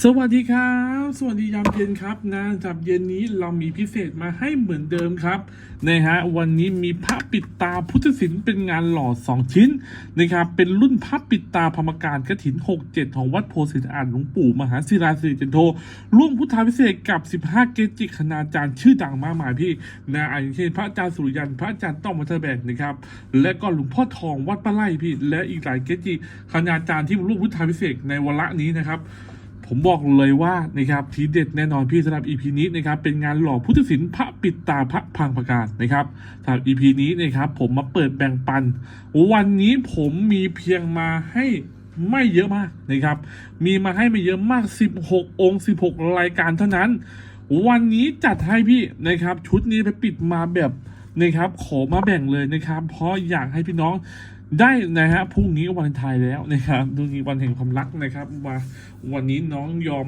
สวัสดีครับ สวัสดียามเย็นครับนะจับเย็นนี้เรามีพิเศษมาให้เหมือนเดิมครับนะฮะวันนี้มีพระปิดตาพุทธศิลป์เป็นงานหล่อสองชิ้นนะครับเป็นรุ่นพระปิดตาพรรมการกฐิน 67 ของวัดโพธิ์ศิลาหลวงปู่มหาศิลาสิริจันโท ร่วมพุทธาพิเศษกับ 15 เกจิคณาจารย์ชื่อดังมากมายพี่นะอาอย่างเช่นพระอาจารย์สุริยัน พระอาจารย์ต้องมัทแบกนะครับและก็หลวงพ่อทองวัดปะไล่พี่ และอีกหลายเกจิคณาจารย์ที่ร่วมพุทธาพิเศษในวาระนี้นะครับ ผมบอกเลยว่านะครับทีเด็ดแน่นอนพี่สำหรับ EP นี้นะครับเป็นงานหล่อพุทธศิลป์พระปิดตาพระพังประกาศนะครับสำหรับ EP นี้นะครับผมมาเปิดแบ่งปัน วันนี้ผมมีเพียงมาให้ไม่เยอะมากนะครับ มีมาให้ไม่เยอะมาก 16 องค์ 16 รายการเท่านั้น วันนี้จัดให้พี่นะครับ ชุดนี้ไปปิดมาแบบนะครับขอมาแบ่งเลยนะครับ เพราะอยากให้พี่น้อง ได้นะฮะพรุ่งนี้วันวาเลนไทน์แล้วนะครับพรุ่งนี้วันแห่งความรักนะครับมาวันนี้น้องยอม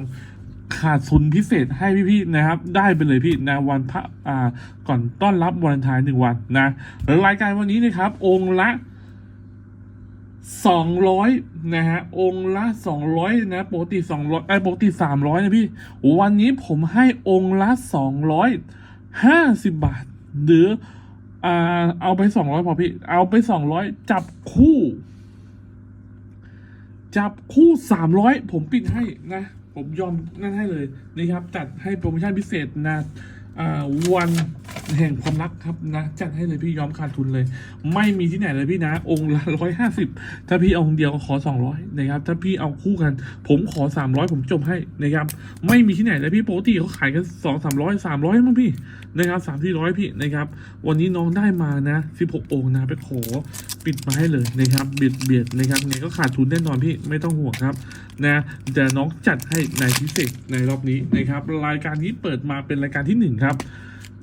ขาดทุนพิเศษให้พี่ๆนะครับ ได้ไปเลยพี่นะวันพระอ่าก่อนต้อนรับวันวาเลนไทน์หนึ่งวันนะรายการวันนี้นะครับ องค์ละสองร้อยนะฮะองค์ละสองร้อยนะปกติสองร้อยไอ้ปกติสามร้อยนะพี่วันนี้ผมให้องค์ละสองร้อยห้าสิบบาท หรือ อ่าเอาไปสองร้อยพอพี่ เอาไปสองร้อยจับคู่ จับคู่สามร้อยผมปิดให้นะ ผมยอมนั่นให้เลยนะครับ จัดให้โปรโมชั่นพิเศษนะ วันแห่งความรักครับนะจัดให้เลยพี่ยอมขาดทุนเลย ไม่มีที่ไหนเลยพี่นะ องค์ละร้อยห้าสิบถ้าพี่เอาองค์เดียวก็ขอสองร้อยนะครับ ถ้าพี่เอาคู่กัน ผมขอสามร้อยผมจบให้นะครับ ไม่มีที่ไหนเลยพี่ปกติเขาขายกันสองสามร้อยสามร้อยมั้งพี่นะครับสามสี่ร้อยพี่นะครับ วันนี้น้องได้มานะสิบหกองค์นะไปขอ ปิดมาให้เลยนะครับเบียดเบียดนะครับไงก็ขาดทุนแน่นอนพี่ไม่ต้องห่วงครับนะแต่น้องจัดให้ในพิเศษในรอบนี้นะครับ รายการนี้เปิดมาเป็นรายการที่หนึ่งครับ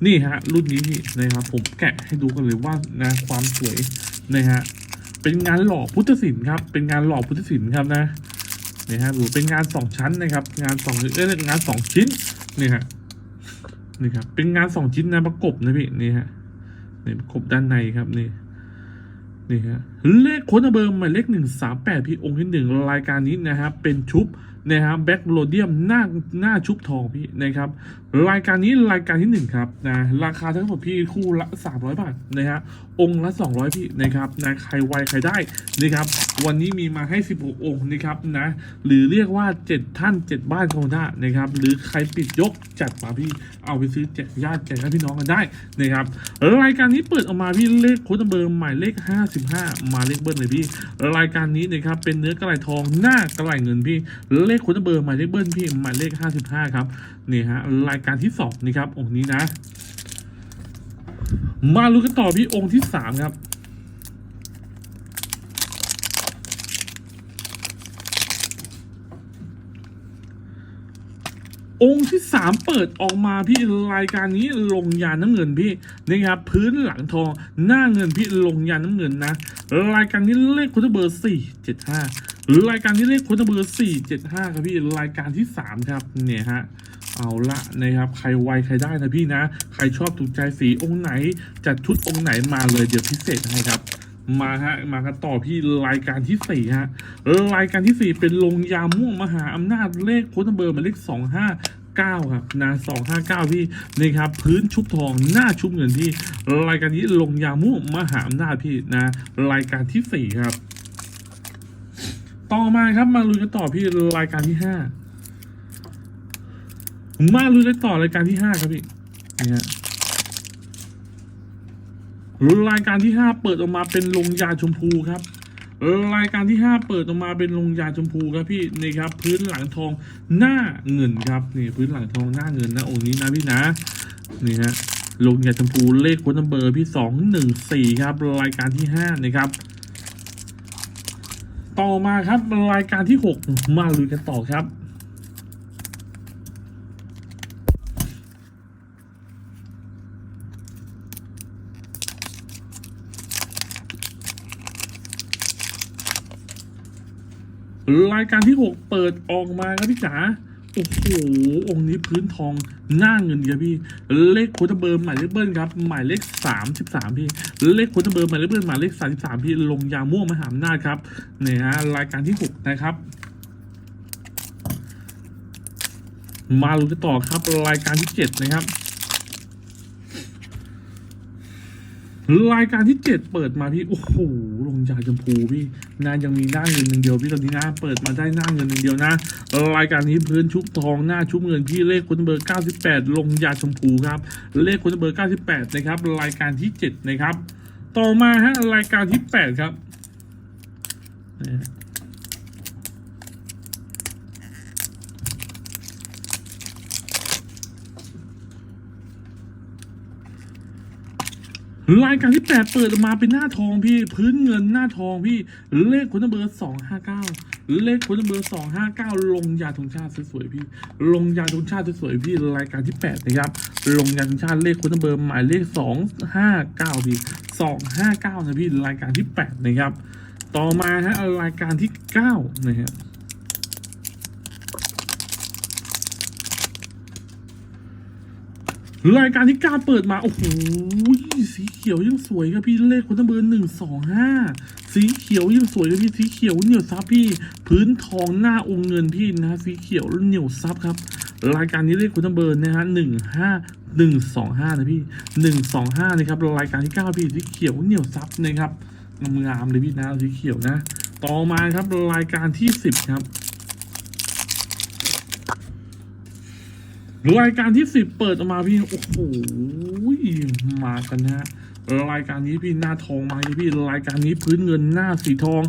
นี่ฮะรุ่นนี้พี่นะครับผมแกะให้ดูกันเลยว่านะความสวยนะฮะเป็นงานหล่อพุทธศิลป์ครับเป็นงานหล่อพุทธศิลป์ครับนะนี่ฮะดูเป็นงานสองชั้นนะครับ งานสองเอ้ยงานสองชิ้นนี่ฮะนี่ครับเป็นงานสองชิ้นนะประกบนะพี่นี่ฮะนี่ประกบด้านในครับนี่ นี่ฮะ เลขค้ดเบอร์หมายเลขหนึ่งสามแปดพี่องค์ที่หนึ่งรายการนี้นะครับเป็นชุบนะครับแบ็กโลเดียมหน้าหน้าชุบทองพี่นะครับรายการนี้รายการที่หนึ่งครับนะราคาทั้งหมดพี่คู่ละ300บาทนะฮะองค์ละ200พี่นะครับนะใครไวใครได้นะครับวันนี้มีมาให้16องค์นะครับนะหรือเรียกว่า7ท่าน7บ้านของได้นะครับหรือใครปิดยกจัดมาพี่เอาไปซื้อแจกญาติแจกพี่น้องกันได้นะครับรายการนี้เปิดออกมาพี่เลขโค้ดเบอร์หมายเลข55มาเลขเบิ้ลเลยพี่รายการนี้นะครับเป็นเนื้อกระไหลทองหน้ากระไหลเงินพี่เลขคุณเบอร์หมายเลขเบิ้ลพี่หมายเลข55ครับนี่ฮะรายการที่สองนี่ครับองค์นี้นะ มาลุ้นกันต่อพี่องค์ที่สามครับ องค์ที่สามเปิดออกมาพี่รายการนี้ลงยาน้ำเงินพี่นะครับพื้นหลังทองหน้าเงินพี่ลงยาน้ำเงินนะ รายการนี้เลขคุณเบอร์สี่เจ็ดห้ารายการนี้เลขคุณเบอร์สี่เจ็ดห้าครับพี่รายการที่สามครับเนี่ยฮะเอาละนะครับ ใครไวใครได้นะพี่นะ ใครชอบถูกใจสีองค์ไหน จัดชุดองค์ไหนมาเลยเดี๋ยวพิเศษให้ครับ มาฮะมากันต่อพี่รายการที่สี่ฮะรายการที่สี่เป็นลงยาม่วงมหาอำนาจเลขโค้ดเบอร์หมายเลขสองห้าเก้าครับนะสองห้าเก้าพี่นี่ครับพื้นชุบทองหน้าชุบเงินพี่ รายการนี้ลงยาม่วงมหาอำนาจพี่นะ รายการที่สี่ครับ ต่อมาครับมาลุยกันต่อพี่รายการที่ห้ามาลุยกันต่อรายการที่ห้าครับพี่นี่ฮะ รายการที่ห้าเปิดออกมาเป็นลงยาชมพูครับรายการที่ห้าเปิดออกมาเป็นลงยาชมพูครับพี่นี่ครับ พื้นหลังทองหน้าเงินครับนี่พื้นหลังทองหน้าเงินนะองค์นี้นะพี่นะนี่ฮะลงยาชมพูเลขคนนัมเบอร์พี่สองหนึ่งสี่ครับรายการที่ห้านะครับ ต่อมาครับรายการที่หกมาลุยกันต่อครับ รายการที่หกเปิดออกมาครับพี่จ๋าโอ้โห องค์นี้พื้นทองหน้าเงินครับพี่ เลขโค้ดเบอร์หมายเลขเบิ้ลครับ หมายเลขสามสิบสามพี่ เลขโค้ดเบอร์หมายเลขเบิ้ลหมายเลขสามสิบสามพี่ ลงยาม่วงมหาอำนาจครับเนี่ยฮะรายการที่หกนะครับ มาลุ้นกันต่อครับรายการที่เจ็ดนะครับรายการที่เจ็ดเปิดมาพี่ โอ้โหลงยาชมพูพี่ นะยังมีหน้าเงินหนึ่งเดียวพี่ตอนนี้นะเปิดมาได้หน้าเงินหนึ่งเดียวนะรายการนี้พื้นชุบทองหน้าชุบเงินพี่เลขคุณเบอร์ 98 ลงยาชมพูครับเลขคุณเบอร์ 98 นะครับ รายการที่ 7 นะครับ ต่อมาฮะรายการที่ 8 ครับนี่ฮะ รายการที่8เปิดมาเป็นหน้าทองพี่ พื้นเงินหน้าทองพี่ เลขคุณเบอร์259เก้าเลขคุณเบอร์259ลงยาธงชาติสวยๆพี่ ลงยาธงชาติสวยๆพี่ รายการที่8นะครับ ลงยาธงชาติเลขคุณเบอร์หมายเลข259พี่259นะพี่ รายการที่8นะครับ ต่อมาฮะรายการที่9นะครั รายการที่เก้าเปิดมา โอ้โหสีเขียวยังสวยครับพี่เลขคนเบอร์หนึ่งสองห้าสีเขียวยังสวยครับพี่สีเขียวเหนียวซับพี่ พื้นทองหน้าองค์เงินพี่นะ สีเขียวเหนียวซับครับ รายการนี้เลขคนเบอร์นะฮะหนึ่งห้าหนึ่งสองห้านะพี่หนึ่งสองห้านะครับรายการที่เก้าพี่สีเขียวเหนียวซับนะครับงามๆเลยพี่นะสีเขียวนะ ต่อมาครับรายการที่สิบครับ รายการที่สิบเปิดออกมาพี่ โอ้โห มากันนะฮะรายการนี้พี่หน้าทองมาพี่รายการนี้พื้นเงินหน้าสีทอง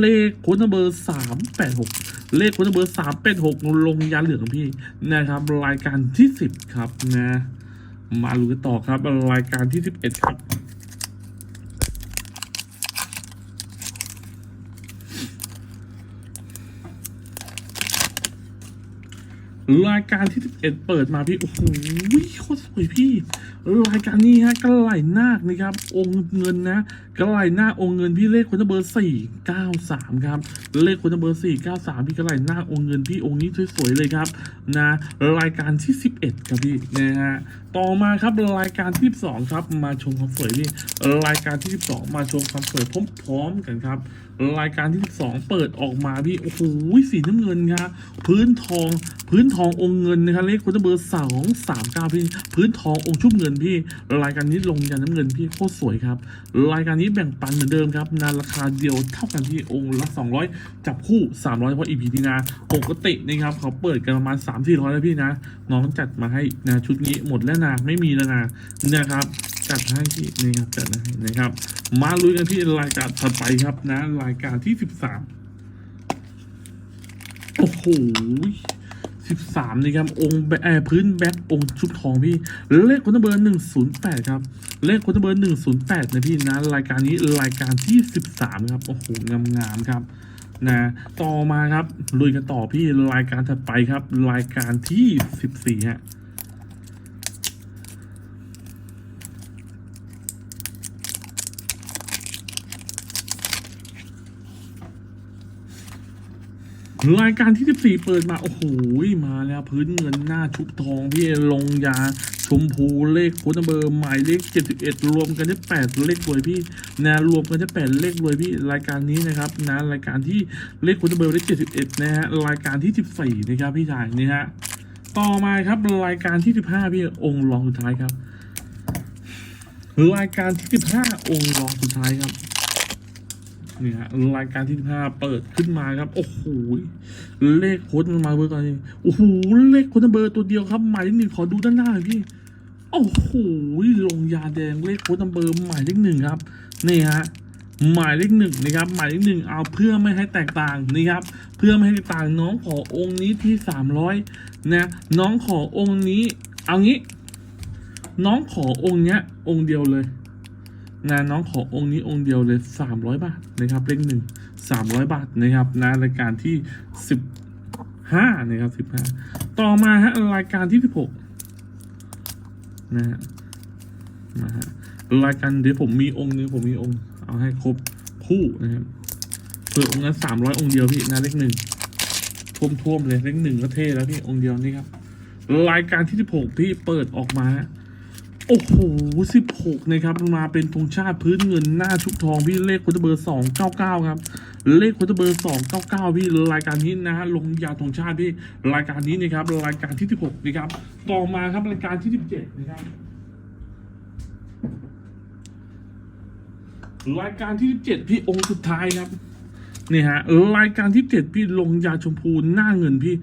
เลขค้ดเบอร์สามแปดหกเลขค้ดเบอร์สามแปดหกลงยาเหลืองพี่นะครับ รายการที่สิบครับนะ มาลุ้นต่อครับ รายการที่สิบเอ็ดครับ รายการที่ 11 เปิดมาพี่ โอ้โหโคตรสวยพี่ รายการนี้ฮะกระไหลนาคนะครับ องค์เงินนะกระไหลนาคองค์เงินพี่เลขคนเบอร์ 493 ครับ เลขคนเบอร์ 493 พี่กระไหลนาคองค์เงินพี่องค์นี้สวยๆเลยครับนะ รายการที่ 11 ครับพี่นะฮะ ต่อมาครับรายการที่12ครับมาชมความสวยพี่รายการที่12มาชมความสวยพร้อมๆกันครับ รายการที่12เปิดออกมาพี่โอ้โหสีน้ำเงินครับพื้นทองพื้นทององค์เงินนะครับเลขคุณเบอร์สองสามเก้าพี่พื้นทององค์ชุบเงินพี่รายการนี้ลงยันน้ำเงินพี่โคตรสวยครับ รายการนี้แบ่งปันเหมือนเดิมครับนาราคาเดียวเท่ากันที่องค์ละ200 จับคู่ 300เฉพาะ EP นี้นะปกตินะครับเขาเปิดกันประมาณ3 400แล้วพี่นะน้องจัดมาให้นะชุดนี้หมดแล้วนะไม่มีแล้วนะนะครับจัดให้พี่นะครับจัดให้นะครับ มาลุยกันที่รายการถัดไปครับนะ รายการที่13โอ้โหสิบสามนี่ครับ องค์แบพื้นแบ็คองค์ชุดทองพี่ เลขคนเบอร์หนึ่งศูนย์แปดครับ เลขคนเบอร์หนึ่งศูนย์แปดนะพี่นะ รายการนี้รายการที่สิบสามครับ โอ้โหงามๆครับนะต่อมาครับลุยกันต่อพี่รายการถัดไปครับ รายการที่สิบสี่ฮะ รายการที่ 14 เปิดมา โอ้โห มาแล้วพื้นเงินหน้าชุบทอง พี่ลงยา ชมพูเลขโค้ดเบอร์หมายเลข 71 รวมกันได้8เลขรวยพี่นะรวมกันได้8เลขรวยพี่รายการนี้นะครับนะรายการที่เลขโค้ดเบอร์เลข71 นะฮะรายการที่ 14 นะครับพี่ชายนี่ฮะต่อมาครับรายการที่ 15 พี่องค์รองสุดท้ายครับรายการที่ 15 องค์รองสุดท้ายครับนี่ฮะรายการที่ห้าเปิดขึ้นมาครับ โอ้โห เลขโค้ดมันมาเบอร์ก่อนนี่โอ้โหเลขโค้ดเบอร์ตัวเดียวครับหมายเลขหนึ่งขอดูด้านหน้าหน่อยพี่โอ้โหลงยาแดงเลขโค้ดเบอร์หมายเลขหนึ่งครับนี่ฮะหมายเลขหนึ่งนะครับหมายเลขหนึ่งเอาเพื่อไม่ให้แตกต่างนี่ครับ เพื่อไม่ให้แตกต่างน้องขอองค์นี้ที่สามร้อยนะน้องขอองค์นี้เอางี้ น้องขอองค์เนี้ยองค์เดียวเลยนะน้องขอองค์นี้องค์เดียวเลยสามร้อยบาทนะครับเลขหนึ่ง สามร้อยบาทนะครับนะรายการที่สิบห้านะครับสิบห้าต่อมาฮะรายการที่สิบหกนะฮะมาฮะรายการเดี๋ยวผมมีองค์นึงผมมีองค์เอาให้ครบคู่นะครับเผื่อองค์นั้นสามร้อยองค์เดียวพี่นะเลขหนึ่งท่วมๆเลยเลขหนึ่งก็เท่แล้วพี่องค์เดียวนี่ครับ รายการที่สิบหกพี่เปิดออกมา โอ้โหสิบหกนะครับมาเป็นธงชาติพื้นเงินหน้าชุบทองพี่เลขคุณเบอร์สองเก้าเก้าครับ เลขโค้ดเบอร์สองเก้าเก้าพี่รายการนี้นะฮะลงยาธงชาติพี่รายการนี้นะครับรายการที่สิบหกนะครับต่อมาครับรายการที่สิบเจ็ดนะครับรายการที่เจ็ดพี่องค์สุดท้ายครับนี่ฮะรายการที่เจ็ดพี่ลงยาชมพูหน้าเงินพี่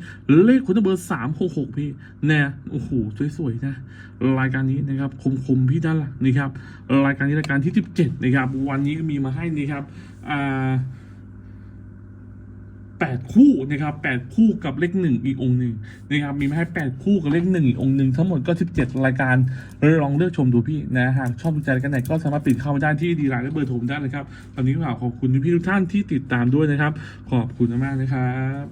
เลขคุณเบอร์สามหกหกพี่แน่โอ้โหสวยๆนะรายการนี้นะครับคมๆพี่ด้านหลังนี่ครับรายการนี้รายการที่สิบเจ็ดนะครับ วันนี้ก็มีมาให้นี่ครับอ่า แปดคู่นะครับแปดคู่กับเลขหนึ่งอีกองค์หนึ่งนะครับมีมาให้แปดคู่กับเลขหนึ่งอีกองค์หนึ่งทั้งหมดก็สิบเจ็ดรายการลองเลือกชมดูพี่นะหากชอบดูใจกันไหนก็สามารถติดเข้ามาได้ที่ดีไลน์และเบอร์โทรได้เลยครับตอนนี้ก็ขอขอบคุณพี่ทุกท่านที่ติดตามด้วยนะครับ ขอบคุณมากนะครับ